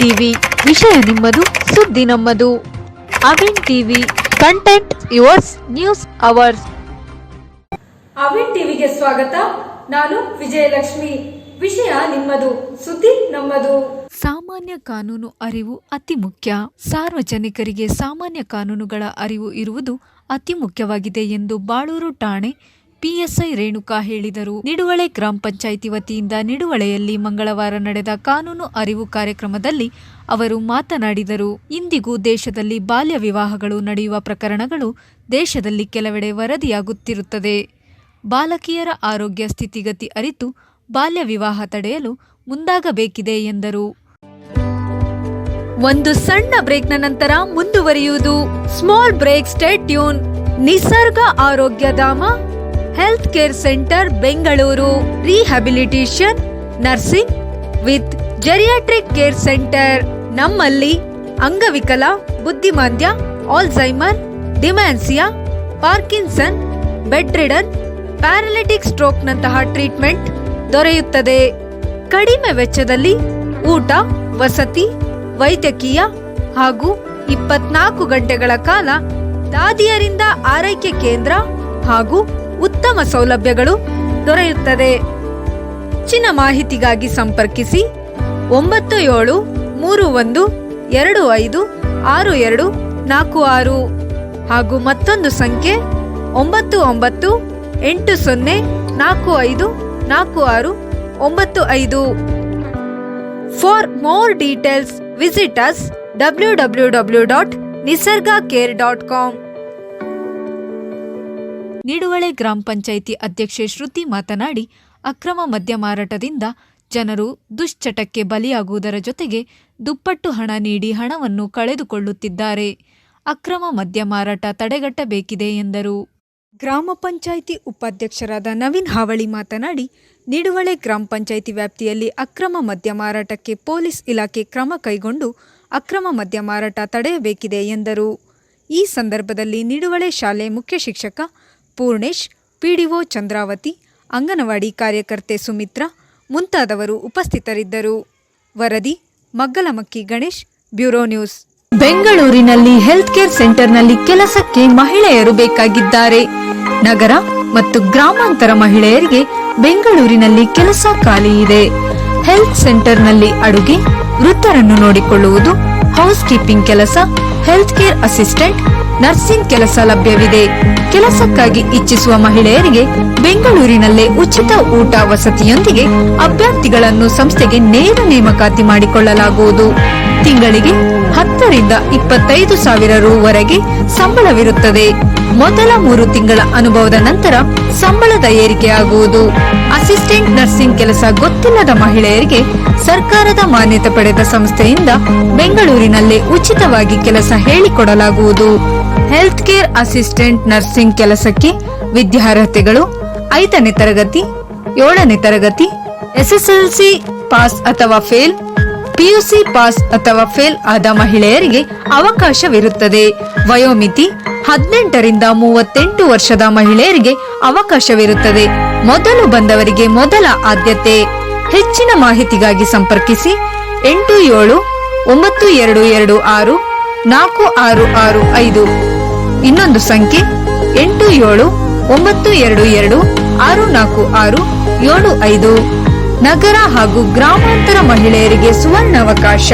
TV ವಿಷಯ ನಿಮ್ಮದು ಸುದ್ದಿ ನಮ್ಮದು. Avin TV content yours news ours Avin ಟಿವಿಗೆ ಸ್ವಾಗತ. ನಾನು ವಿಜಯಲಕ್ಷ್ಮಿ. ವಿಷಯ ನಿಮ್ಮದು ಸುದ್ದಿ ನಮ್ಮದು. ಸಾಮಾನ್ಯ ಕಾನೂನು ಅರಿವು ಅತಿ ಮುಖ್ಯ. ಸಾರ್ವಜನಿಕರಿಗೆ ಸಾಮಾನ್ಯ ಕಾನೂನುಗಳ ಅರಿವು ಇರುವುದು ಅತಿ ಮುಖ್ಯವಾಗಿದೆ ಎಂದು ಬಾಳೂರು ಠಾಣೆ ಪಿಎಸ್ಐ ರೇಣುಕಾ ಹೇಳಿದರು. ನಿಡುವಳೆ ಗ್ರಾಮ ಪಂಚಾಯಿತಿ ವತಿಯಿಂದ ನಿಡುವಳೆಯಲ್ಲಿ ಮಂಗಳವಾರ ನಡೆದ ಕಾನೂನು ಅರಿವು ಕಾರ್ಯಕ್ರಮದಲ್ಲಿ ಅವರು ಮಾತನಾಡಿದರು. ಇಂದಿಗೂ ದೇಶದಲ್ಲಿ ಬಾಲ್ಯ ವಿವಾಹಗಳು ನಡೆಯುವ ಪ್ರಕರಣಗಳು ದೇಶದಲ್ಲಿ ಕೆಲವೆಡೆ ವರದಿಯಾಗುತ್ತಿರುತ್ತದೆ. ಬಾಲಕಿಯರ ಆರೋಗ್ಯ ಸ್ಥಿತಿಗತಿ ಅರಿತು ಬಾಲ್ಯ ವಿವಾಹ ತಡೆಯಲು ಮುಂದಾಗಬೇಕಿದೆ ಎಂದರು. ಒಂದು ಸಣ್ಣ ಬ್ರೇಕ್ನ ನಂತರ ಮುಂದುವರಿಯುವುದು. Small break stay tuned. Nisarga Arogyadhama health care centre Bengaluru rehabilitation nursing with geriatric care centre ನಮ್ಮಲ್ಲಿ ಅಂಗವಿಕಲ, ಬುದ್ಧಿಮಾಂದ್ಯ Alzheimer dementia Parkinson bedridden stroke ಸ್ಟ್ರೋಕ್ನಂತಹ treatment ದೊರೆಯುತ್ತದೆ. ಕಡಿಮೆ ವೆಚ್ಚದಲ್ಲಿ ಊಟ, ವಸತಿ, ವೈದ್ಯಕೀಯ ಹಾಗೂ ಇಪ್ಪತ್ನಾಲ್ಕು ಗಂಟೆಗಳ ಕಾಲ ದಾದಿಯರಿಂದ ಆರೈಕೆ ಕೇಂದ್ರ ಹಾಗೂ ಉತ್ತಮ ಸೌಲಭ್ಯಗಳು ದೊರೆಯುತ್ತದೆ. ಹೆಚ್ಚಿನ ಮಾಹಿತಿಗಾಗಿ ಸಂಪರ್ಕಿಸಿ ಒಂಬತ್ತು ಏಳು ಮೂರು ಒಂದು ಎರಡು ಐದು ಆರು ಎರಡು ನಾಲ್ಕು ಆರು ಹಾಗೂ ಮತ್ತೊಂದು ಸಂಖ್ಯೆ ಒಂಬತ್ತು ಒಂಬತ್ತು ಎಂಟು ಸೊನ್ನೆ ನಾಲ್ಕು ಐದು ನಾಲ್ಕು ಆರು ಒಂಬತ್ತು ಐದು. For more details visit us W W W dot Nisarga care dot com Niduvale ಗ್ರಾಮ ಪಂಚಾಯಿತಿ ಅಧ್ಯಕ್ಷೆ ಶ್ರುತಿ ಮಾತನಾಡಿ, ಅಕ್ರಮ ಮದ್ಯ ಮಾರಾಟದಿಂದ ಜನರು ದುಶ್ಚಟಕ್ಕೆ ಬಲಿಯಾಗುವುದರ ಜೊತೆಗೆ ದುಪ್ಪಟ್ಟು ಹಣ ನೀಡಿ ಹಣವನ್ನು ಕಳೆದುಕೊಳ್ಳುತ್ತಿದ್ದಾರೆ. ಅಕ್ರಮ ಮದ್ಯ ಮಾರಾಟ ತಡೆಗಟ್ಟಬೇಕಿದೆ ಎಂದರು. ಗ್ರಾಮ ಪಂಚಾಯಿತಿ ಉಪಾಧ್ಯಕ್ಷರಾದ ನವೀನ್ ಹಾವಳಿ ಮಾತನಾಡಿ, ನಿಡುವಳೆ ಗ್ರಾಮ ಪಂಚಾಯಿತಿ ವ್ಯಾಪ್ತಿಯಲ್ಲಿ ಅಕ್ರಮ ಮದ್ಯ ಮಾರಾಟಕ್ಕೆ ಪೊಲೀಸ್ ಇಲಾಖೆ ಕ್ರಮ ಕೈಗೊಂಡು ಅಕ್ರಮ ಮದ್ಯ ಮಾರಾಟ ತಡೆಯಬೇಕಿದೆ ಎಂದರು. ಈ ಸಂದರ್ಭದಲ್ಲಿ ನಿಡುವಳೆ ಶಾಲೆ ಮುಖ್ಯ ಶಿಕ್ಷಕ ಪೂರ್ಣೇಶ್, ಪಿಡಿಒ ಚಂದ್ರಾವತಿ, ಅಂಗನವಾಡಿ ಕಾರ್ಯಕರ್ತೆ ಸುಮಿತ್ರಾ ಮುಂತಾದವರು ಉಪಸ್ಥಿತರಿದ್ದರು. ವರದಿ, ಮಗ್ಗಲಮಕ್ಕಿ ಗಣೇಶ್, ಬ್ಯೂರೋ ನ್ಯೂಸ್. ಬೆಂಗಳೂರಿನಲ್ಲಿ ಹೆಲ್ತ್ ಕೇರ್ ಸೆಂಟರ್ನಲ್ಲಿ ಕೆಲಸಕ್ಕೆ ಮಹಿಳೆಯರು ಬೇಕಾಗಿದ್ದಾರೆ. ನಗರ ಮತ್ತು ಗ್ರಾಮಾಂತರ ಮಹಿಳೆಯರಿಗೆ ಬೆಂಗಳೂರಿನಲ್ಲಿ ಕೆಲಸ ಖಾಲಿ ಇದೆ. ಹೆಲ್ತ್ ಸೆಂಟರ್ನಲ್ಲಿ ಅಡುಗೆ, ವೃತ್ತರನ್ನು ನೋಡಿಕೊಳ್ಳುವುದು ಹೌಸ್ ಕೀಪಿಂಗ್ ಕೆಲಸ ಹೆಲ್ತ್ ಕೇರ್ ಅಸಿಸ್ಟೆಂಟ್ ನರ್ಸಿಂಗ್ ಕೆಲಸ ಲಭ್ಯವಿದೆ. ಕೆಲಸಕ್ಕಾಗಿ ಇಚ್ಛಿಸುವ ಮಹಿಳೆಯರಿಗೆ ಬೆಂಗಳೂರಿನಲ್ಲೇ ಉಚಿತ ಊಟ ವಸತಿಯೊಂದಿಗೆ ಅಭ್ಯರ್ಥಿಗಳನ್ನು ಸಂಸ್ಥೆಗೆ ನೇರ ನೇಮಕಾತಿ ಮಾಡಿಕೊಳ್ಳಲಾಗುವುದು. ತಿಂಗಳಿಗೆ ಹತ್ತರಿಂದ ಇಪ್ಪತ್ತೈದು ಸಾವಿರ ರೂವರೆಗೆ ಸಂಬಳವಿರುತ್ತದೆ. ಮೊದಲ ಮೂರು ತಿಂಗಳ ಅನುಭವದ ನಂತರ ಸಂಬಳದ ಏರಿಕೆಯಾಗುವುದು. ಅಸಿಸ್ಟೆಂಟ್ ನರ್ಸಿಂಗ್ ಕೆಲಸ ಗೊತ್ತಿಲ್ಲದ ಮಹಿಳೆಯರಿಗೆ ಸರ್ಕಾರದ ಮಾನ್ಯತೆ ಪಡೆದ ಸಂಸ್ಥೆಯಿಂದ ಬೆಂಗಳೂರಿನಲ್ಲೇ ಉಚಿತವಾಗಿ ಕೆಲಸ ಹೇಳಿಕೊಡಲಾಗುವುದು. ಹೆಲ್ತ್ ಕೇರ್ ಅಸಿಸ್ಟೆಂಟ್ ನರ್ಸಿಂಗ್ ಕೆಲಸಕ್ಕೆ ವಿದ್ಯಾರ್ಹತೆಗಳು ಐದನೇ ತರಗತಿ, ಏಳನೇ ತರಗತಿ, ಎಸ್ಎಸ್ಎಲ್ಸಿ ಪಾಸ್ ಅಥವಾ ಫೇಲ್, ಪಿಯುಸಿ ಪಾಸ್ ಅಥವಾ ಫೇಲ್ ಆದ ಮಹಿಳೆಯರಿಗೆ ಅವಕಾಶವಿರುತ್ತದೆ. ವಯೋಮಿತಿ ಹದಿನೆಂಟರಿಂದ ಮೂವತ್ತೆಂಟು ವರ್ಷದ ಮಹಿಳೆಯರಿಗೆ ಅವಕಾಶವಿರುತ್ತದೆ. ಮೊದಲು ಬಂದವರಿಗೆ ಮೊದಲ ಆದ್ಯತೆ. ಹೆಚ್ಚಿನ ಮಾಹಿತಿಗಾಗಿ ಸಂಪರ್ಕಿಸಿ ಎಂಟು ಏಳು ಒಂಬತ್ತು ಎರಡು ಎರಡು ಆರು ನಾಲ್ಕು ಆರು ಆರು ಐದು. ಇನ್ನೊಂದು ಸಂಖ್ಯೆ ಎಂಟು ಏಳು ಒಂಬತ್ತು ಎರಡು ಎರಡು ಆರು ನಾಲ್ಕು ಆರು ಏಳು ಐದು ನಗರ ಹಾಗೂ ಗ್ರಾಮಾಂತರ ಮಹಿಳೆಯರಿಗೆ ಸುವರ್ಣಾವಕಾಶ.